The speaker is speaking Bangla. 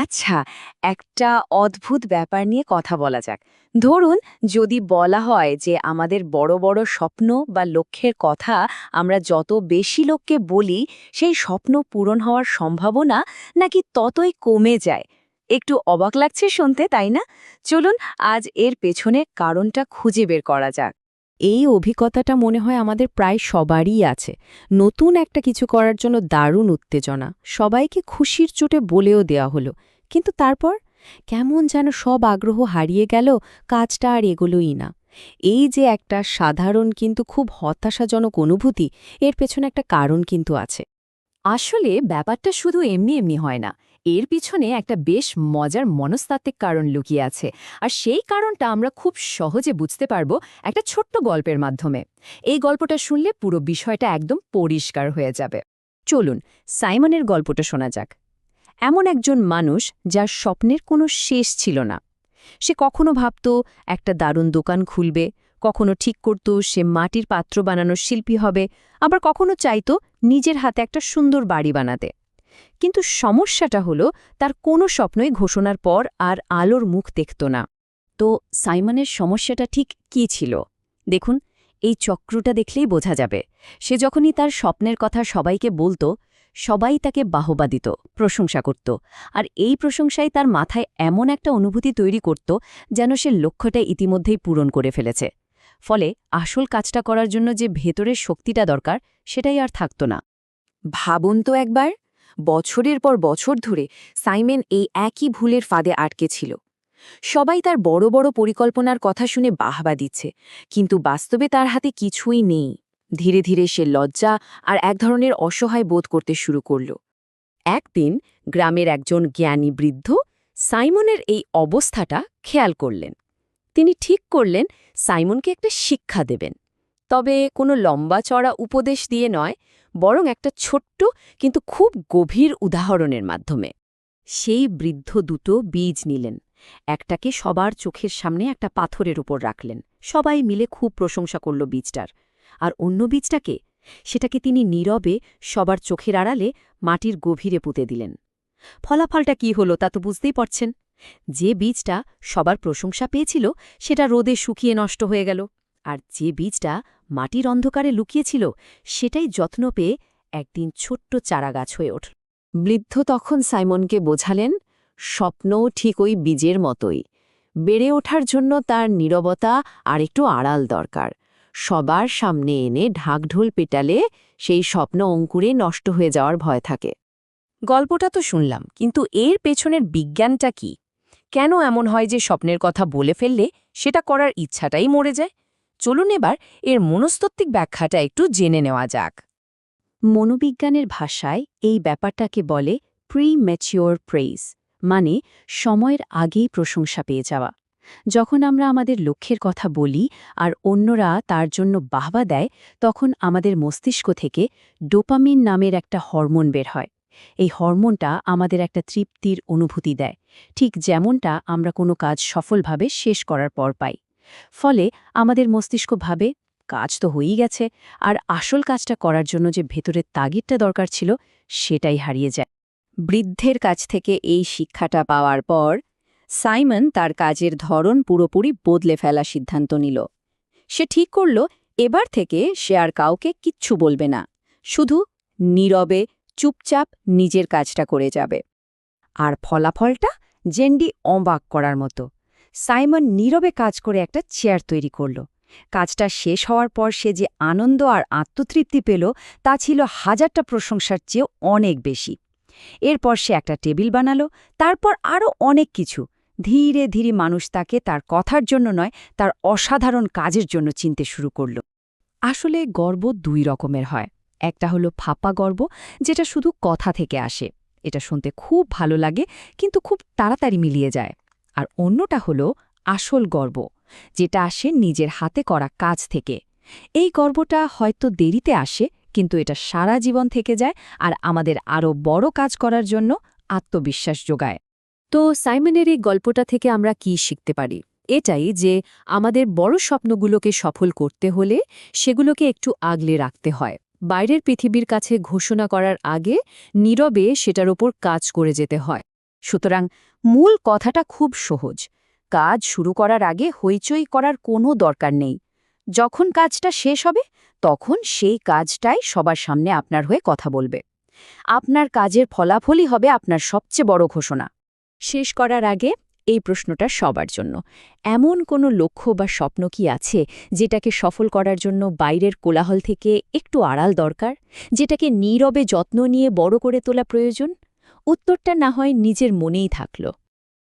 আচ্ছা একটা অদ্ভুত ব্যাপার নিয়ে কথা বলা যাক। ধরুন, যদি বলা হয় যে আমাদের বড় বড় স্বপ্ন বা লক্ষ্যের কথা আমরা যত বেশি লোককে বলি, সেই স্বপ্ন পূরণ হওয়ার সম্ভাবনা নাকি ততই কমে যায়? একটু অবাক লাগছে শুনতে, তাই না? চলুন, আজ এর পেছনে কারণটা খুঁজে বের করা যাক। এই অভিজ্ঞতাটা মনে হয় আমাদের প্রায় সবারই আছে। নতুন একটা কিছু করার জন্য দারুণ উত্তেজনা। সবাইকে খুশির চোটে বলেও দেওয়া হলো। কিন্তু তারপর? কেমন যেন সব আগ্রহ হারিয়ে গেল, কাজটা আর এগোলোই না। এই যে একটা সাধারণ কিন্তু খুব হতাশাজনক অনুভূতি, এর পেছনে একটা কারণ কিন্তু আছে। আসলে ব্যাপারটা শুধু এমনি এমনি হয় না। এর পিছনে একটা বেশ মজার মনস্তাত্ত্বিক কারণ লুকিয়ে আছে। আর সেই কারণটা আমরা খুব সহজে বুঝতে পারব একটা ছোট্ট গল্পের মাধ্যমে। এই গল্পটা শুনলে পুরো বিষয়টা একদম পরিষ্কার হয়ে যাবে। চলুন, সাইমনের গল্পটা শোনা যাক। এমন একজন মানুষ যার স্বপ্নের কোনো শেষ ছিল না। সে কখনো ভাবত, একটা দারুণ দোকান খুলবে, কখনো ঠিক করত সে মাটির পাত্র বানানোর শিল্পী হবে, আবার কখনো চাইত নিজের হাতে একটা সুন্দর বাড়ি বানাতে। কিন্তু সমস্যাটা হলো, তার কোনো স্বপ্নই ঘোষণার পর আর আলোর মুখ দেখত না। তো সাইমনের সমস্যাটা ঠিক কী ছিল? দেখুন, এই চক্রটা দেখলেই বোঝা যাবে। সে যখনই তার স্বপ্নের কথা সবাইকে বলতো, সবাই তাকে বাহবা দিত, প্রশংসা করত। আর এই প্রশংসাই তার মাথায় এমন একটা অনুভূতি তৈরি করত যেন সে লক্ষ্যটা ইতিমধ্যেই পূরণ করে ফেলেছে। ফলে আসল কাজটা করার জন্য যে ভেতরের শক্তিটা দরকার, সেটাই আর থাকত না। ভাবুন তো একবার বছরের পর বছর ধরে সাইমেন এই একই ভুলের ফাঁদে আটকে ছিল। সবাই তার বড় বড় পরিকল্পনার কথা শুনে বাহবা দিচ্ছে, কিন্তু বাস্তবে তার হাতে কিছুই নেই। ধীরে ধীরে সে লজ্জা আর এক ধরনের অসহায় বোধ করতে শুরু করল। একদিন গ্রামের একজন জ্ঞানী বৃদ্ধ সাইমনের এই অবস্থাটা খেয়াল করলেন। তিনি ঠিক করলেন সাইমনকে একটা শিক্ষা দেবেন। তবে কোনো লম্বা চড়া উপদেশ দিয়ে নয়, বরং একটা ছোট্ট কিন্তু খুব গভীর উদাহরণের মাধ্যমে। সেই বৃদ্ধ দুটো বীজ নিলেন, একটাকে সবার চোখের সামনে একটা পাথরের উপর রাখলেন। সবাই মিলে খুব প্রশংসা করল বীজটার। আর অন্য বীজটাকে, সেটাকে তিনি নীরবে সবার চোখের আড়ালে মাটির গভীরে পুঁতে দিলেন। ফলাফলটা কি হলো তা তো বুঝতেই পারছেন। যে বীজটা সবার প্রশংসা পেয়েছিল, সেটা রোদে শুকিয়ে নষ্ট হয়ে গেল। আর যে বীজটা মাটির অন্ধকারে লুকিয়েছিল, সেটাই যত্ন পেয়ে একদিন ছোট্ট চারাগাছ হয়ে ওঠল বৃদ্ধ তখন সাইমনকে বোঝালেন, স্বপ্নও ঠিক ওই বীজের মতোই। বেড়ে ওঠার জন্য তার নীরবতা আর একটু আড়াল দরকার। সবার সামনে এনে ঢাকঢোল পেটালে সেই স্বপ্ন অঙ্কুরে নষ্ট হয়ে যাওয়ার ভয় থাকে। গল্পটা তো শুনলাম, কিন্তু এর পেছনের বিজ্ঞানটা কি? কেন এমন হয় যে স্বপ্নের কথা বলে ফেললে সেটা করার ইচ্ছাটাই মরে যায়? চলুন এবার এর মনস্তত্ত্বিক ব্যাখ্যাটা একটু জেনে নেওয়া যাক। মনোবিজ্ঞানের ভাষায় এই ব্যাপারটাকে বলে প্রি ম্যাচিওর প্রেইজ মানে সময়ের আগেই প্রশংসা পেয়ে যাওয়া। যখন আমরা আমাদের লক্ষ্যের কথা বলি আর অন্যরা তার জন্য বাহবা দেয়, তখন আমাদের মস্তিষ্ক থেকে ডোপামিন নামের একটা হরমোন বের হয়। এই হরমোনটা আমাদের একটা তৃপ্তির অনুভূতি দেয়, ঠিক যেমনটা আমরা কোনো কাজ সফলভাবে শেষ করার পর পাই। ফলে আমাদের মস্তিষ্ক ভাবে, কাজ তো হয়েই গেছে, আর আসল কাজটা করার জন্য যে ভেতরের তাগিদটা দরকার ছিল, সেটাই হারিয়ে যায়। বৃদ্ধের কাছ থেকে এই শিক্ষাটা পাওয়ার পর, সাইমন তার কাজের ধরন পুরোপুরি বদলে ফেলা সিদ্ধান্ত নিল। সে ঠিক করল, এবার থেকে সে আর কাউকে কিচ্ছু বলবে না, শুধু নীরবে, চুপচাপ নিজের কাজটা করে যাবে। আর ফলাফলটা জেন্ডি অবাক করার মতো। সাইমন নীরবে কাজ করে একটা চেয়ার তৈরি করল। কাজটা শেষ হওয়ার পর সে যে আনন্দ আর আত্মতৃপ্তি পেল, তা ছিল হাজারটা প্রশংসার চেয়েও অনেক বেশি। এরপর সে একটা টেবিল বানালো, তারপর আরও অনেক কিছু। ধীরে ধীরে মানুষ তাকে তার কথার জন্য নয়, তার অসাধারণ কাজের জন্য চিনতে শুরু করল। আসলে গর্ব দুই রকমের হয়। একটা হলো ফাপা গর্ব, যেটা শুধু কথা থেকে আসে। এটা শুনতে খুব ভালো লাগে, কিন্তু খুব তাড়াতাড়ি মিলিয়ে যায়। আর অন্যটা হলো আসল গর্ব, যেটা আসে নিজের হাতে করা কাজ থেকে। এই গর্বটা হয়তো দেরিতে আসে, কিন্তু এটা সারা জীবন থেকে যায় আর আমাদের আরও বড় কাজ করার জন্য আত্মবিশ্বাস যোগায়। তো সাইমনের এই গল্পটা থেকে আমরা কি শিখতে পারি? এটাই যে আমাদের বড় স্বপ্নগুলোকে সফল করতে হলে সেগুলোকে একটু আগলে রাখতে হয়। বাইরের পৃথিবীর কাছে ঘোষণা করার আগে নীরবে সেটার ওপর কাজ করে যেতে হয়। সুতরাং মূল কথাটা খুব সহজ। কাজ শুরু করার আগে হইচই করার কোনো দরকার নেই। যখন কাজটা শেষ হবে, তখন সেই কাজটাই সবার সামনে আপনার হয়ে কথা বলবে। আপনার কাজের ফলাফলই হবে আপনার সবচেয়ে বড় ঘোষণা। শেষ করার আগে এই প্রশ্নটা সবার জন্য। এমন কোনো লক্ষ্য বা স্বপ্ন কি আছে যেটাকে সফল করার জন্য বাইরের কোলাহল থেকে একটু আড়াল দরকার? যেটাকে নীরবে যত্ন নিয়ে বড় করে তোলা প্রয়োজন? উত্তরটা না হয় নিজের মনেই থাকল।